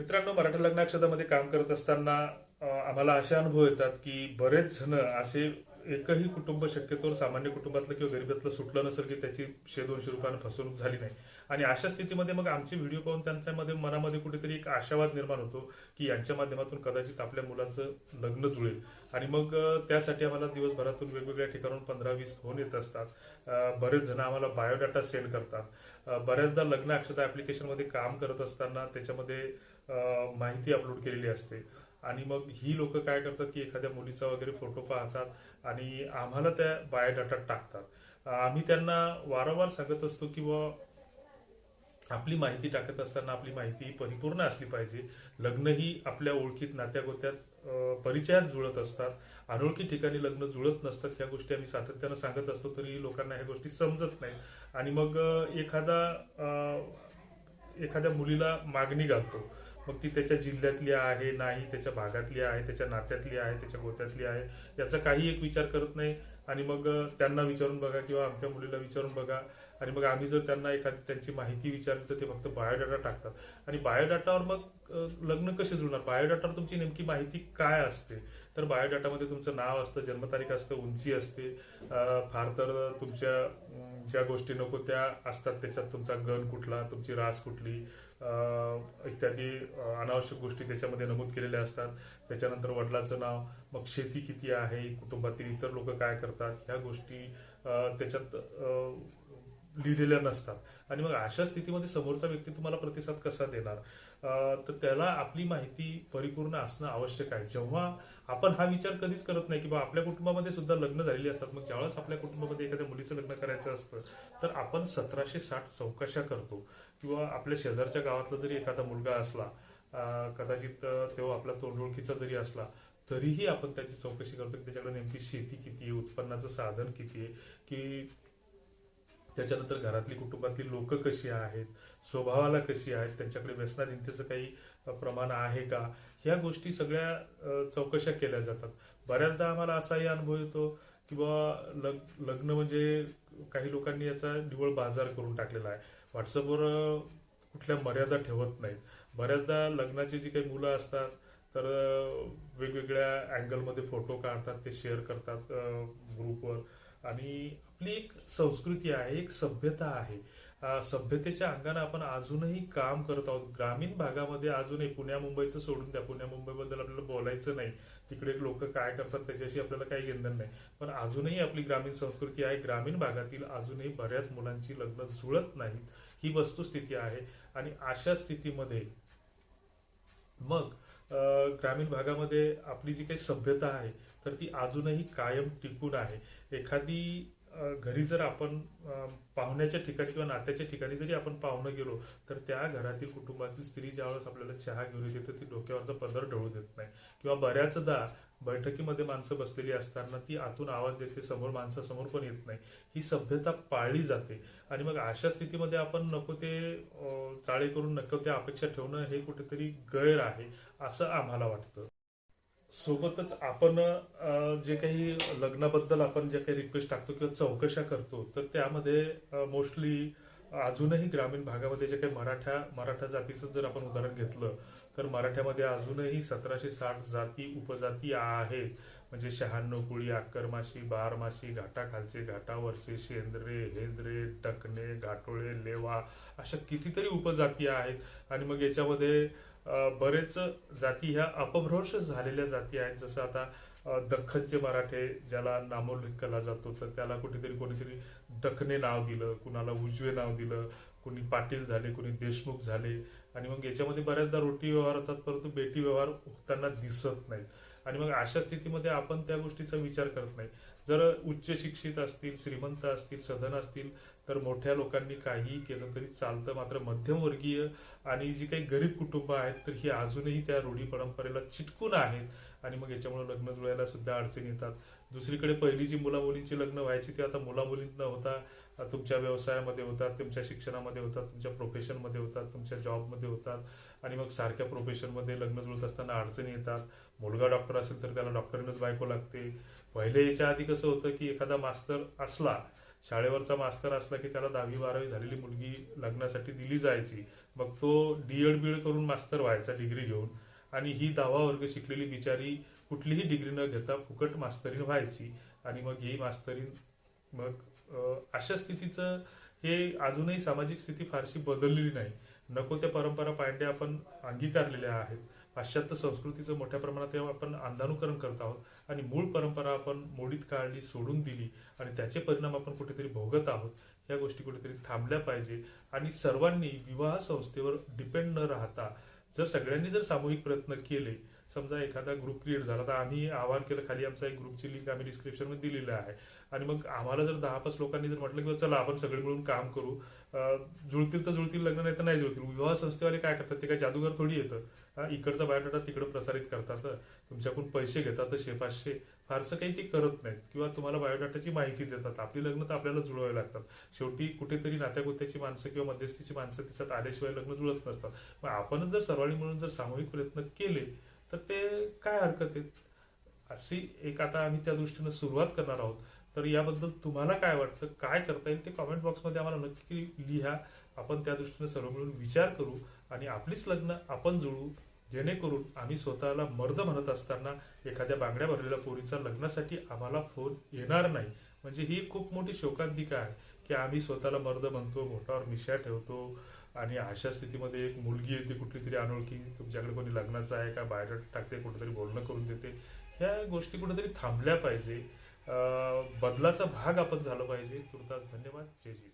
मित्रांनो मराठी लग्नाक्षदामध्ये काम करत असताना आम्हाला असे अनुभव येतात की बरेच जण असे एकही कुटुंब शक्यतोवर सामान्य कुटुंबातलं किंवा गरिबातलं सुटलं नसेल की त्याची शे दोनशे रुपयानं फसवणूक झाली नाही. आणि अशा स्थितीमध्ये मग आमचे व्हिडिओ पाहून त्यांच्यामध्ये मनामध्ये कुठेतरी एक आशावाद निर्माण होतो की यांच्या माध्यमातून कदाचित आपल्या मुलाचं लग्न जुळेल. आणि मग त्यासाठी आम्हाला दिवसभरातून वेगवेगळ्या ठिकाणून पंधरा वीस फोन येत असतात. बरेच जण आम्हाला बायोडाटा सेंड करतात. बऱ्याचदा लग्न अक्षता ॲप्लिकेशनमध्ये काम करत असताना त्याच्यामध्ये माहिती अपलोड केलेली असते. आणि मग ही लोक काय करतात की एखाद्या मुलीचा वगैरे फोटो पाहतात आणि आम्हाला त्या बायोडाटा टाकतात. आम्ही त्यांना वारंवार सांगत असतो की बुवा आपली माहिती टाकत असताना आपली माहिती परिपूर्ण असली पाहिजे. लग्न ही आपल्या ओळखीत नात्यागोत्यात परिचयात जुळत असतात. अनोळखी ठिकाणी लग्न जुळत नसतात ह्या गोष्टी आम्ही सातत्यानं सांगत असतो तरी लोकांना ह्या गोष्टी समजत नाही आणि मग एखादा एखाद्या मुलीला मागणी घालतो. मग ती त्याच्या जिल्ह्यातली आहे नाही त्याच्या भागातली आहे त्याच्या नात्यातली आहे त्याच्या गोत्यातली आहे याचा काही एक विचार करत नाही. आणि मग त्यांना विचारून बघा किंवा आमच्या मुलीला विचारून बघा. आणि मग आम्ही जर त्यांना एखादी त्यांची माहिती विचारली तर ते फक्त बायोडाटा टाकतात. आणि बायोडाटावर मग लग्न कसे जुळणार? बायोडाटावर तुमची नेमकी माहिती काय असते? तर बायोडाटामध्ये तुमचं नाव असतं जन्मतारीख असतं उंची असते. फार तर तुमच्या ज्या गोष्टी नको त्या असतात. त्याच्यात तुमचा गण कुठला तुमची रास कुठली इत्यादी अनावश्यक गोष्टी त्याच्यामध्ये नमूद केलेल्या असतात. त्याच्यानंतर वडिलाचं नाव मग शेती किती आहे कुटुंबातील इतर लोक काय करतात ह्या गोष्टी त्याच्यात लिहिलेल्या नसतात. आणि मग अशा स्थितीमध्ये समोरचा व्यक्ती तुम्हाला प्रतिसाद कसा देणार? तर त्याला आपली माहिती परिपूर्ण असणं आवश्यक आहे. जेव्हा आपण हा विचार कधीच करत नाही की बा आपल्या कुटुंबामध्ये सुद्धा लग्न झालेली असतात. मग ज्यावेळेस आपल्या कुटुंबामध्ये एखाद्या मुलीचं लग्न करायचं असतं तर आपण सतराशे साठ चौकशा करतो. किंवा आपल्या शेजारच्या गावातला जरी एखादा मुलगा असला कदाचित तेव्हा आपला तोंडओळखीचा जरी असला तरीही आपण त्याची चौकशी करतो की त्याच्याकडे नेमकी शेती किती आहे उत्पन्नाचं साधन किती आहे की त्याच्यानंतर घरातली कुटुंबातील लोक कशी आहेत स्वभावाला कशी आहेत त्यांच्याकडे व्यसनाधीनतेचं काही प्रमाण आहे का? ह्या गोष्टी सगळ्या चौकशा केल्या जातात. बऱ्याचदा आम्हाला असाही अनुभव येतो की बाबा लग लग्न म्हणजे काही लोकांनी याचा निवळ बाजार करून टाकलेला आहे. व्हॉट्सअपवर कुठल्या मर्यादा ठेवत नाहीत. बऱ्याचदा लग्नाची जी काही मुलं असतात तर वेगवेगळ्या अँगलमध्ये फोटो काढतात ते शेअर करतात ग्रुपवर आणि आपली एक संस्कृती आहे एक सभ्यता आहे. सभ्यतेच्या अंगाने आपण अजूनही काम करत आहोत. ग्रामीण भागामध्ये अजूनही पुण्या मुंबईचं सोडून द्या. पुण्या मुंबईबद्दल आपल्याला बोलायचं नाही. तिकडे लोक काय करतात त्याच्याशी आपल्याला काही घेणं नाही. पण अजूनही आपली ग्रामीण संस्कृती आहे. ग्रामीण भागातील अजूनही बऱ्याच मुलांची लग्न जुळत नाहीत. ही वस्तुस्थिती आहे. आणि अशा स्थितीमध्ये मग ग्रामीण भागामध्ये आपली जी काही सभ्यता आहे तर ती अजूनही कायम टिकून आहे. एखादी घरी जर आपण पाहुण्याच्या ठिकाणी किंवा नात्याच्या ठिकाणी जरी आपण पाहुणं गेलो तर त्या घरातील कुटुंबातील स्त्री ज्यावेळेस आपल्याला चहा घेऊन येते तर ती डोक्यावरचा पदर ढळू देत नाही. किंवा बऱ्याचदा बैठकीमध्ये माणसं बसलेली असताना ती आतून आवाज देते समोर माणसासमोर पण येत नाही. ही सभ्यता पाळली जाते. आणि मग अशा स्थितीमध्ये आपण नको ते चाळे करून नको त्या अपेक्षा ठेवणं हे कुठेतरी गैर आहे असं आम्हाला वाटतं. सोबतच आपण जे काही लग्नाबद्दल आपण जे काही रिक्वेस्ट टाकतो किंवा चौकशा करतो तर त्यामध्ये मोस्टली अजूनही ग्रामीण भागामध्ये जे काही मराठा मराठा जातीचं जर आपण उदाहरण घेतलं तर मराठ्यामध्ये अजूनही सतराशे साठ जाती उपजाती आहेत म्हणजे शहाण्णव कुळी आकरमाशी बारमाशी घाटाखालचे घाटावरचे शेंद्रे हेंद्रे टकणे घाटोळे लेवा अशा कितीतरी उपजाती आहेत. आणि मग याच्यामध्ये बरेच जाती ह्या अपभ्रंश झालेल्या जाती आहेत. जसं आता दख्खनचे मराठे ज्याला नामोल्लेख केला जातो तर त्याला कुठेतरी कोणीतरी दखने नाव दिलं कुणाला उजवे नाव दिलं कुणी पाटील झाले कुणी देशमुख झाले. आणि मग याच्यामध्ये बऱ्याचदा रोटी व्यवहार होतात परंतु बेटी व्यवहार होताना दिसत नाहीत. आणि मग अशा स्थितीमध्ये आपण त्या गोष्टीचा विचार करत नाही. जर उच्च शिक्षित असतील श्रीमंत असतील सधन असतील तर मोठ्या लोकांनी काहीही केलं तरी चालतं. मात्र मध्यमवर्गीय आणि जी काही गरीब कुटुंब आहेत तर ही अजूनही त्या रूढी परंपरेला चिटकून आहेत आणि मग याच्यामुळे लग्न जुळायला सुद्धा अडचणी येतात. दुसरीकडे पहिली जी मुला मुलींची लग्न व्हायची ती आता मुला मुलींना होता. तुमच्या व्यवसायामध्ये होतात तुमच्या शिक्षणामध्ये होतात तुमच्या प्रोफेशनमध्ये होतात तुमच्या जॉबमध्ये होतात. आणि मग सारख्या प्रोफेशनमध्ये लग्न जुळत असताना अडचणी येतात. मुलगा डॉक्टर असेल तर त्याला डॉक्टरीनंच बायको लागते. पहिले याच्या आधी कसं होतं की एखादा मास्तर असला शाळेवरचा मास्तर असला की त्याला दहावी बारावी झालेली मुलगी लग्नासाठी दिली जायची. मग तो डी एड बी एड करून मास्तर व्हायचा डिग्री घेऊन. आणि ही दहावा वर्ग शिकलेली बिचारी कुठलीही डिग्री न घेता फुकट मास्तरीन व्हायची. आणि मग ही मास्तरीन मग अशा स्थितीचं हे अजूनही सामाजिक स्थिती फारशी बदललेली नाही. नको त्या परंपरा पायंड्या आपण अंगीकारलेल्या आहेत. पाश्चात्य संस्कृतीचं मोठ्या प्रमाणात आपण अंधानुकरण करत आहोत. आणि मूळ परंपरा आपण मोडीत काढली सोडून दिली आणि त्याचे परिणाम आपण कुठेतरी भोगत आहोत या गोष्टी कुठेतरी थांबल्या पाहिजे. आणि सर्वांनी विवाह संस्थेवर डिपेंड न राहता जर सगळ्यांनी जर सामूहिक प्रयत्न केले समजा एखादा ग्रुप क्रिएट झाला तर आम्ही आवाहन केलं खाली आमचा एक ग्रुपची लिंक आम्ही डिस्क्रिप्शनमध्ये दिलेलं आहे. आणि मग आम्हाला जर दहा पाच लोकांनी जर म्हटलं की चला आपण सगळे मिळून काम करू. जुळतील तर जुळतील लग्न नाही तर नाही जुळतील. विवाह संस्थेवाले काय करतात ते काय जादूगार थोडी येतं इकडचा बायोडाटा तिकडे प्रसारित करतात. तुमच्याकडून पैसे घेतात तर पाचशे. फारसं काही ते करत नाहीत किंवा तुम्हाला बायोडाटाची माहिती देतात. आपली लग्न तर आपल्याला जुळवावी लागतात. शेवटी कुठेतरी नात्यागोत्याची माणसं किंवा मध्यस्थीची माणसं त्याच्यात आल्याशिवाय लग्न जुळत नसतात. मग आपणच जर सर्वांनी मिळून जर सामूहिक प्रयत्न केले तर ते काय हरकत आहे? अशी एक आता आम्ही त्या दृष्टीनं सुरुवात करणार आहोत. तर याबद्दल तुम्हाला काय वाटतं? काय करता येईल ते कमेंट बॉक्समध्ये आम्हाला नक्की लिहा. आपण त्या दृष्टीनं सर्व मिळून विचार करू आणि आपलीच लग्न आपण जुळू. जेणेकरून आम्ही स्वतःला मर्द म्हणत असताना एखाद्या बांगड्या भरलेल्या पोरीचा लग्नासाठी आम्हाला फोन येणार नाही. म्हणजे ही खूप मोठी शोकांतिका आहे की आम्ही स्वतःला मर्द म्हणतो मोठावर मिशा ठेवतो आणि अशा स्थितीमध्ये एक मुलगी येते कुठली तरी अनोळखी तुमच्याकडे कोणी लग्नाचं आहे का बाहेर टाकते कुठेतरी बोलणं करून देते. ह्या गोष्टी कुठेतरी थांबल्या पाहिजे. बदलाचा भाग आपण झालो पाहिजे. तुर्तास धन्यवाद. जय जी